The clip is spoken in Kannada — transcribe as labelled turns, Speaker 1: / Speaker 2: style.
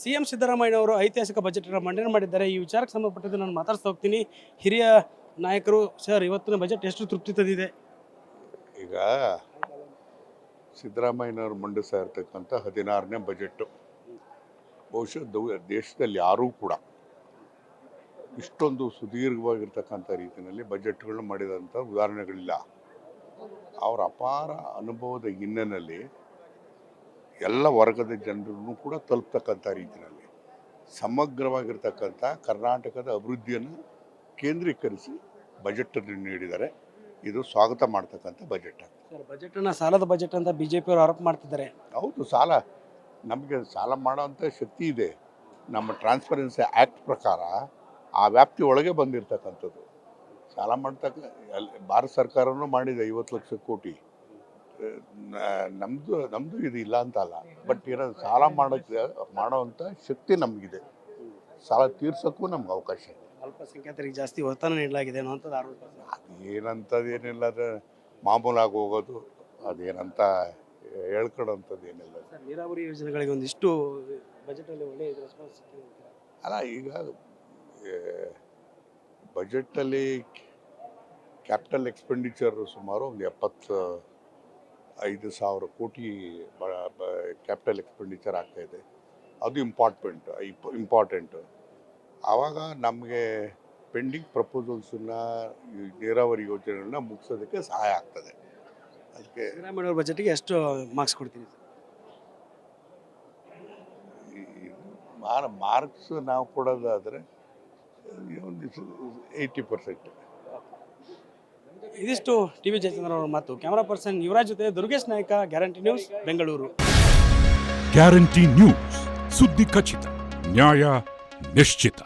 Speaker 1: ಸಿ ಎಂ ಸಿದ್ದರಾಮಯ್ಯನವರು ಐತಿಹಾಸಿಕ ಬಜೆಟ್ ಮಂಡನೆ ಮಾಡಿದ್ದಾರೆ. ಈ ವಿಚಾರಕ್ಕೆ ಸಂಬಂಧಪಟ್ಟಿದ್ದು ನಾನು ಮಾತಾಡ್ತಾ ಹೋಗ್ತೀನಿ. ಹಿರಿಯ ನಾಯಕರು, ಸರ್, ಇವತ್ತಿನ ಬಜೆಟ್ ಎಷ್ಟು ತೃಪ್ತಿ ತಂದಿದೆ?
Speaker 2: ಈಗ ಸಿದ್ದರಾಮಯ್ಯನವರು ಮಂಡಿಸ್ತಾ ಇರ್ತಕ್ಕಂಥ ಹದಿನಾರನೇ ಬಜೆಟ್ಟು ಬಹುಶಃ ದೇಶದಲ್ಲಿ ಯಾರೂ ಕೂಡ ಇಷ್ಟೊಂದು ಸುದೀರ್ಘವಾಗಿರ್ತಕ್ಕಂಥ ರೀತಿಯಲ್ಲಿ ಬಜೆಟ್ಗಳನ್ನ ಮಾಡಿದಂಥ ಉದಾಹರಣೆಗಳಿಲ್ಲ. ಅವರ ಅಪಾರ ಅನುಭವದ ಹಿನ್ನೆಲೆಯಲ್ಲಿ ಎಲ್ಲ ವರ್ಗದ ಜನರನ್ನು ಕೂಡ ತಲುಪ್ತಕ್ಕಂಥ ರೀತಿಯಲ್ಲಿ ಸಮಗ್ರವಾಗಿರ್ತಕ್ಕಂಥ ಕರ್ನಾಟಕದ ಅಭಿವೃದ್ಧಿಯನ್ನು ಕೇಂದ್ರೀಕರಿಸಿ ಬಜೆಟ್ ನೀಡಿದ್ದಾರೆ ಇದು ಸ್ವಾಗತ ಮಾಡ್ತಕ್ಕಂಥ ಬಜೆಟ್
Speaker 1: ಬಜೆಟನ್ನು ಸಾಲದ ಬಜೆಟ್ ಅಂತ ಬಿ ಜೆ ಪಿಯವರು ಆರೋಪ ಮಾಡ್ತಿದ್ದಾರೆ.
Speaker 2: ಹೌದು ಸಾಲ. ನಮಗೆ ಸಾಲ ಮಾಡೋವಂಥ ಶಕ್ತಿ ಇದೆ. ನಮ್ಮ ಟ್ರಾನ್ಸ್ಪರೆನ್ಸಿ ಆ್ಯಕ್ಟ್ ಪ್ರಕಾರ ಆ ವ್ಯಾಪ್ತಿ ಒಳಗೆ ಬಂದಿರತಕ್ಕಂಥದ್ದು. ಸಾಲ ಮಾಡ್ತಕ್ಕ ಭಾರತ ಸರ್ಕಾರನೂ ಮಾಡಿದೆ ಐವತ್ತು ಲಕ್ಷ ಕೋಟಿ. ನಮ್ಮದು ನಮ್ಮದು ಇದು ಇಲ್ಲ ಅಂತ ಅಲ್ಲ ಬಟ್ ಏನೋ ಸಾಲ ಮಾಡೋಕ್ಕೆ ಮಾಡೋವಂಥ ಶಕ್ತಿ ನಮಗಿದೆ. ಸಾಲ ತೀರ್ಸೋಕ್ಕೂ ನಮ್ಗೆ ಅವಕಾಶ ಇದೆ
Speaker 1: ಅಲ್ಪಸಂಖ್ಯಾತರಿಗೆ ಜಾಸ್ತಿ ಒತ್ತಡ ನೀಡಲಾಗಿದೆ ಅನ್ನೋಂಥದ್ದು ಆರೋಪ.
Speaker 2: ಏನಂಥದ್ದು ಏನಿಲ್ಲ ಅದು ಮಾಮೂಲಾಗಿ ಹೋಗೋದು ಅದೇನಂತ ಹೇಳ್ಕೊಡೋಂಥದ್ದು ಏನಿಲ್ಲ.
Speaker 1: ಸರ್ ನೀರಾವರಿ ಯೋಜನೆಗಳಿಗೆ ಒಂದಿಷ್ಟು ಬಜೆಟಲ್ಲಿ ಒಳ್ಳೆಯ ರೆಸ್ಪಾನ್ಸ್ ಸಿಕ್ಕಿದೆ ಅಂತೀರಾ?
Speaker 2: ಅಲ್ಲ ಈಗ ಬಜೆಟಲ್ಲಿ ಕ್ಯಾಪಿಟಲ್ ಎಕ್ಸ್ಪೆಂಡಿಚರ್ ಸುಮಾರು ಒಂದು ಎಪ್ಪತ್ತು ಐದು ಸಾವಿರ ಕೋಟಿ ಕ್ಯಾಪಿಟಲ್ ಎಕ್ಸ್ಪೆಂಡಿಚರ್ ಆಗ್ತಾಯಿದೆ ಅದು ಇಂಪಾರ್ಟೆಂಟ್ ಇಂಪಾರ್ಟೆಂಟು ಆವಾಗ ನಮಗೆ ಪೆಂಡಿಂಗ್ ಪ್ರಪೋಸಲ್ಸನ್ನ ನೀರಾವರಿ ಯೋಜನೆಗಳನ್ನ ಮುಗಿಸೋದಕ್ಕೆ ಸಹಾಯ ಆಗ್ತದೆ. ಅದಕ್ಕೆ
Speaker 1: ಗ್ರಾಮೀಣ ಬಜೆಟ್ಗೆ ಎಷ್ಟು ಮಾರ್ಕ್ಸ್ ಕೊಡ್ತೀನಿ
Speaker 2: ಮಾರ್ಕ್ಸ್ ನಾವು ಕೊಡೋದಾದರೆ ಒಂದು ಏಯ್ಟಿ ಪರ್ಸೆಂಟ್
Speaker 1: ಇದಿಷ್ಟು ಟಿ ವಿ ಜಯಚಂದ್ರ ಅವರ ಮಾತು. ಕ್ಯಾಮರಾ ಪರ್ಸನ್ ಯುವರಾಜ್ ಜೊತೆ Durgesh Nayaka guarantee news Bengaluru
Speaker 3: guarantee news ಸುದ್ದಿ ಖಚಿತ, ನ್ಯಾಯ ನಿಶ್ಚಿತ.